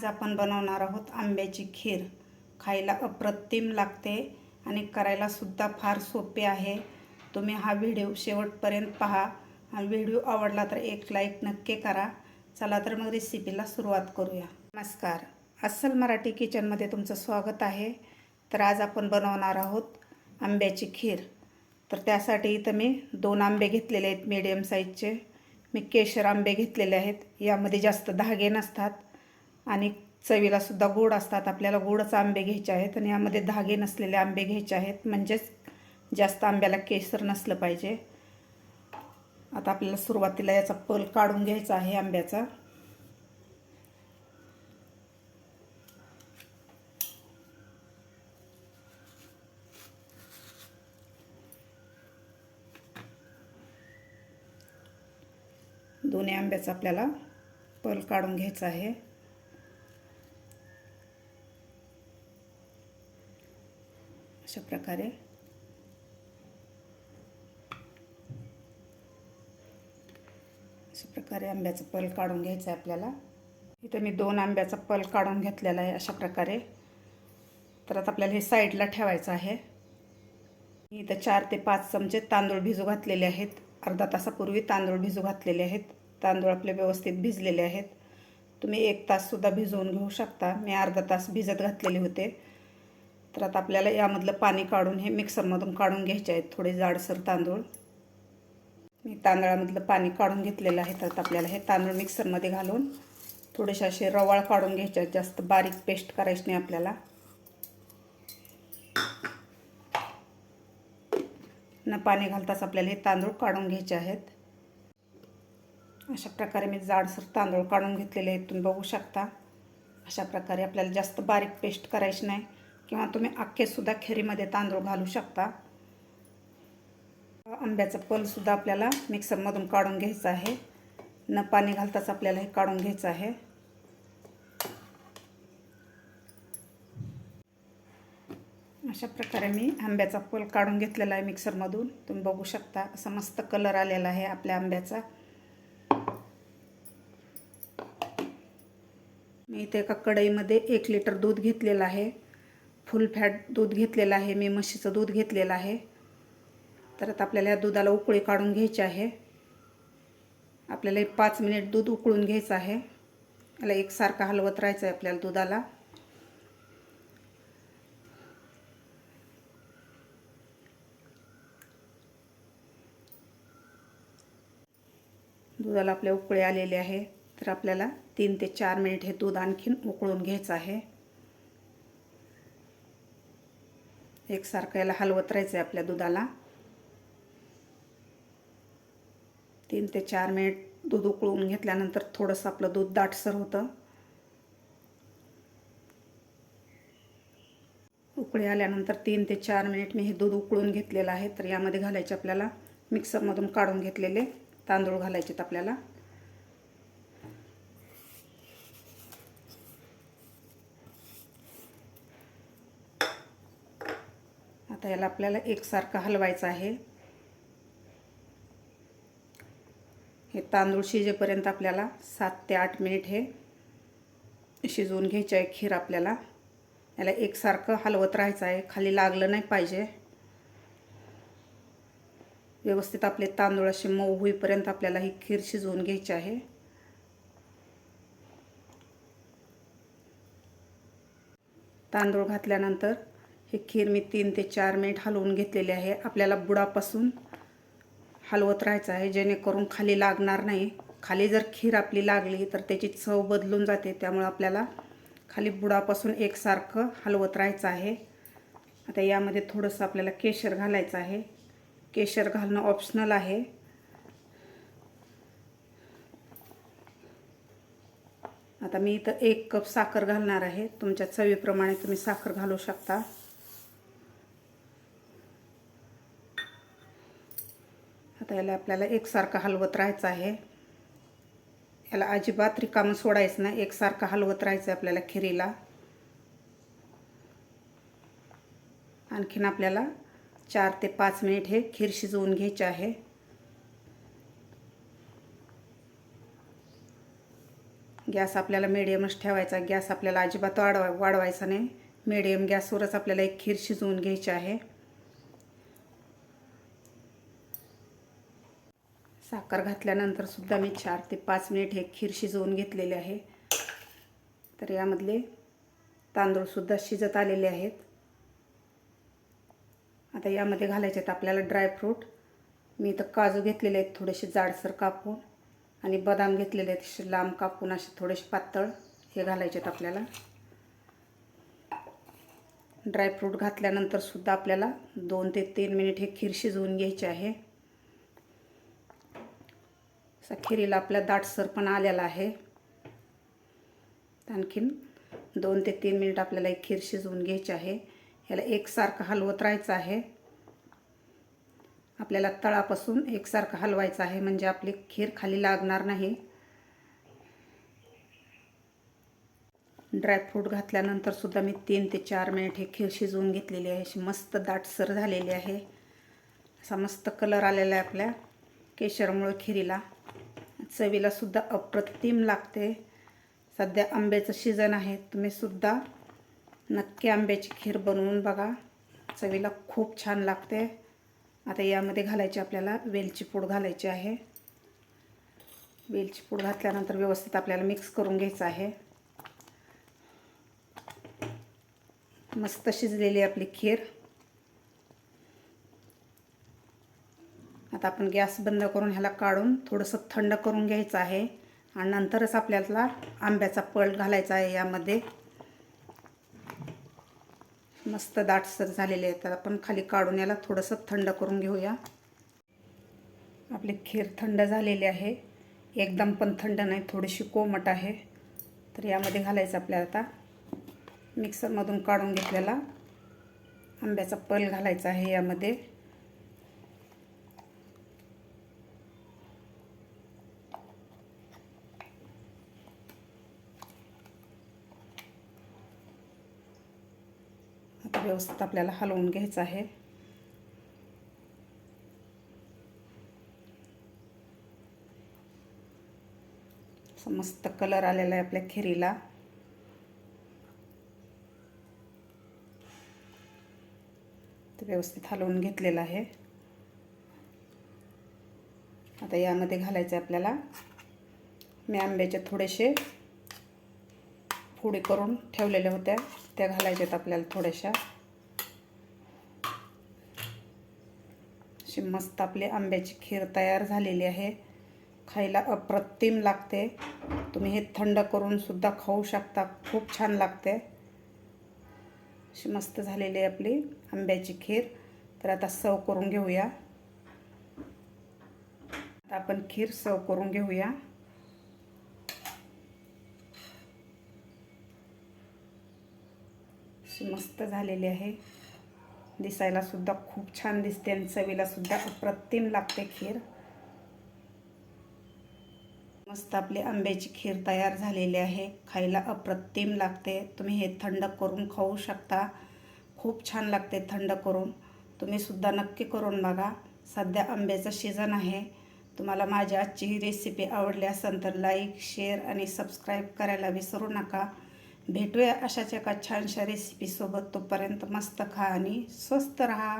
आज आपण बनवणार आहोत आंब्याची खीर. खायला अप्रतिम लागते आणि करायलासुद्धा फार सोपे आहे. तुम्ही हा व्हिडिओ शेवटपर्यंत पहा. आणि व्हिडिओ आवडला तर एक लाईक नक्की करा. चला तर मग रेसिपीला सुरुवात करूया. नमस्कार. अस्सल मराठी किचनमध्ये तुमचं स्वागत आहे. तर आज आपण बनवणार आहोत आंब्याची खीर. तर त्यासाठी इथं मी दोन आंबे घेतलेले आहेत मीडियम साईजचे मी केशर आंबे घेतलेले आहेत. यामध्ये जास्त धागे नसतात. आणि चवीलासुद्धा गोड असतात. आपल्याला गोडच आंबे घ्यायचे आहेत आणि यामध्ये धागे नसलेले आंबे घ्यायचे आहेत. म्हणजेच जास्त आंब्याला केसर नसलं पाहिजे. आता आपल्याला सुरुवातीला याचा पल काढून घ्यायचा आहे आंब्याचा. दोन्ही आंब्याचा आपल्याला पल काढून घ्यायचा आहे. अशा प्रकारे अशा प्रकारे आंब्याचा पल काढून घ्यायचा आहे आपल्याला. इथं मी दोन आंब्याचा पल काढून घेतलेला आहे अशा प्रकारे तर आता आपल्याला हे साईडला ठेवायचं आहे. मी इथं चार ते पाच चमचे तांदूळ भिजू घातलेले आहेत. अर्धा तासापूर्वी तांदूळ भिजू घातलेले आहेत. तांदूळ आपले व्यवस्थित भिजलेले आहेत. तुम्ही एक ताससुद्धा भिजवून घेऊ शकता. मी अर्धा तास भिजत घातलेले होते. तर आता आपल्याला यामधलं पाणी काढून हे मिक्सरमधून काढून घ्यायचे आहेत थोडे जाडसर तांदूळ. मी तांदळामधलं पाणी काढून घेतलेलं आहे तर आता आपल्याला हे तांदूळ मिक्सरमध्ये घालून थोडेसे असे रवाळ काढून घ्यायचे आहेत. जास्त बारीक पेस्ट करायची नाही आपल्याला. न पाणी घालताच आपल्याला हे तांदूळ काढून घ्यायचे आहेत. अशा प्रकारे मी जाडसर तांदूळ काढून घेतलेले आहेत. तुम्ही बघू शकता. अशा प्रकारे आपल्याला जास्त बारीक पेस्ट करायची नाही. किंवा तुम्ही अख्खेसुद्धा खिरीमध्ये तांदूळ घालू शकता. आंब्याचा पलसुद्धा आपल्याला मिक्सरमधून काढून घ्यायचं आहे. न पाणी घालताच आपल्याला हे काढून घ्यायचं आहे. अशा प्रकारे मी आंब्याचा पल काढून घेतलेला आहे मिक्सरमधून. तुम्ही बघू शकता असा मस्त कलर आलेला आहे आपल्या आंब्याचा. मी इथे एका कढईमध्ये एक लिटर दूध घेतलेलं आहे. फुल फॅट दूध घेतलेलं आहे. मी म्हशीचं दूध घेतलेलं आहे. तर आता आपल्याला या दुधाला उकळी काढून घ्यायची आहे. आपल्याला एक पाच मिनिट दूध उकळून घ्यायचं आहे. याला एकसारखं हलवत राहायचं आहे आपल्याला दुधाला. दुधाला आपल्या उकळी आलेले आहे. तर आपल्याला तीन ते चार मिनिट हे दूध आणखीन उकळून घ्यायचं आहे. एकसारखं याला हलवत राहायचं आहे आपल्या दुधाला. तीन ते चार मिनिट दूध उकळून घेतल्यानंतर थोडंसं आपलं दूध दाटसर होतं. उकळी आल्यानंतर तीन ते चार मिनिट मी हे दूध उकळून घेतलेलं आहे. तर यामध्ये घालायचे आपल्याला मिक्सरमधून काढून घेतलेले तांदूळ घालायचेत आपल्याला. याला आपल्याला एकसारखं हलवायचं आहे. हे तांदूळ शिजेपर्यंत आपल्याला सात ते आठ मिनिट हे शिजवून घ्यायचे आहे खीर आपल्याला. याला एकसारखं हलवत राहायचं आहे. खाली लागलं नाही पाहिजे. व्यवस्थित आपले तांदूळ असे मऊ होईपर्यंत आपल्याला ही खीर शिजवून घ्यायची आहे. तांदूळ घातल्यानंतर ही खीर मी तीन ते चार मिनिट हलवून घेतलेली आहे. आपल्याला बुडापासून हलवत राहायचं आहे. जेणेकरून खाली लागणार नाही. खाली जर खीर आपली लागली तर त्याची चव बदलून जाते. त्यामुळे आपल्याला खाली बुडापासून एकसारखं हलवत राहायचं आहे. आता यामध्ये थोडंसं आपल्याला केशर घालायचं आहे. केशर घालणं ऑप्शनल आहे. आता मी इथं एक कप साखर घालणार आहे. तुमच्या चवीप्रमाणे तुम्ही साखर घालू शकता. आता याला आपल्याला एकसारखं हलवत राहायचं आहे. याला अजिबात रिकामं सोडायचं नाही. एकसारखं हलवत राहायचं आहे आपल्याला खिरीला. आणखीन आपल्याला चार ते पाच मिनिट हे खीर शिजवून घ्यायचे आहे. गॅस आपल्याला मिडियमच ठेवायचा. गॅस आपल्याला अजिबात वाढवा वाढवायचा नाही. मिडियम गॅसवरच आपल्याला एक खीर शिजवून घ्यायची आहे. साखर घातल्यानंतर सुद्धा मी चार ते पाच मिनिट हे खीर शिजवून घेतलेले आहे. तर यामधले तांदूळसुद्धा शिजत आलेले आहेत. आता यामध्ये घालायचे आहेत आपल्याला ड्रायफ्रूट मी इथं काजू घेतलेले आहेत थोडेसे जाडसर कापून आणि बदाम घेतलेले आहेत लांब कापून असे थोडेसे पातळ हे घालायचे आहेत आपल्याला. ड्रायफ्रूट घातल्यानंतरसुद्धा आपल्याला दोन ते तीन मिनिट हे खीर शिजवून घ्यायचे आहे. असा खिरीला आपला दाटसर पण आलेला आहे. आणखीन दोन ते तीन मिनिट आपल्याला एक खीर शिजवून घ्यायची आहे. याला एकसारखं हलवत राहायचं आहे. आपल्याला तळापासून एकसारखं हलवायचं आहे म्हणजे आपली खीर खाली लागणार नाही. ड्रायफ्रूट घातल्यानंतर सुद्धा मी तीन ते चार मिनिट हे खीर शिजवून घेतलेली आहे. अशी मस्त दाटसर झालेली आहे. असा मस्त कलर आलेला आहे आपल्या केशरमुळे खिरीला. चवीला सुद्धा अप्रतिम लागते. सध्या आंब्याचं सीझन आहे. तुम्ही सुद्धा नक्की आंब्याची खीर बनवून बघा. चवीला खूप छान लागते. आता यामध्ये घालायची आपल्याला वेलची पूड घालायची आहे. वेलची पूड घातल्यानंतर व्यवस्थित आपल्याला मिक्स करून घ्यायचं आहे. मस्त शिजलेली आपली खीर. आता आपण गॅस बंद करून ह्याला काढून थोडंसं थंड करून घ्यायचं आहे. आणि नंतरच आपल्याला आंब्याचा पळ घालायचा आहे यामध्ये. मस्त दाटसर झालेले आहेत. तर आपण खाली काढून याला थोडंसं थंड करून घेऊया. आपली खीर थंड झालेली आहे. एकदम पण थंड नाही थोडीशी कोमट आहे. तर यामध्ये घालायचं आपल्याला आता. मिक्सरमधून काढून घेतलेला आंब्याचा पल घालायचा आहे यामध्ये. व्यवस्थित आपल्याला हलवून घ्यायचं आहे. मस्त कलर आलेला आहे आपल्या खिरीला. ते व्यवस्थित हलवून घेतलेलं आहे. आता यामध्ये घालायचं आपल्याला. मी आंब्याचे थोडेसे फोडी करून ठेवलेल्या होत्या. त्या घालायच्यात आपल्याला थोड्याशा. अशी मस्त आपली आंब्याची खीर तयार झालेली आहे. खायला अप्रतिम लागते. तुम्ही हे थंड करून सुद्धा खाऊ शकता. खूप छान लागते. अशी मस्त झालेली आहे आपली आंब्याची खीर. तर आता सर्व करून घेऊया. आता आपण खीर सर्व करून घेऊया अशी मस्त झालेली आहे. दिसायला सुद्धा खूप छान दिसते आणि चवीला सुद्धा अप्रतिम लागते खीर. मस्त आपली आंब्याची खीर तयार झालेली आहे. खायला अप्रतिम लागते. तुम्ही हे थंड करून खाऊ शकता. खूप छान लागते थंड करून. तुम्ही सुद्धा नक्की करून बघा. सध्या आंब्याचं सीझन आहे. तुम्हाला माझी आजची ही रेसिपी आवडली असेल तर लाईक शेअर आणि सबस्क्राईब करायला विसरू नका. भेटूया अशाच एका छानशा रेसिपीसोबत तोपर्यंत मस्त खा आणि स्वस्त रहा.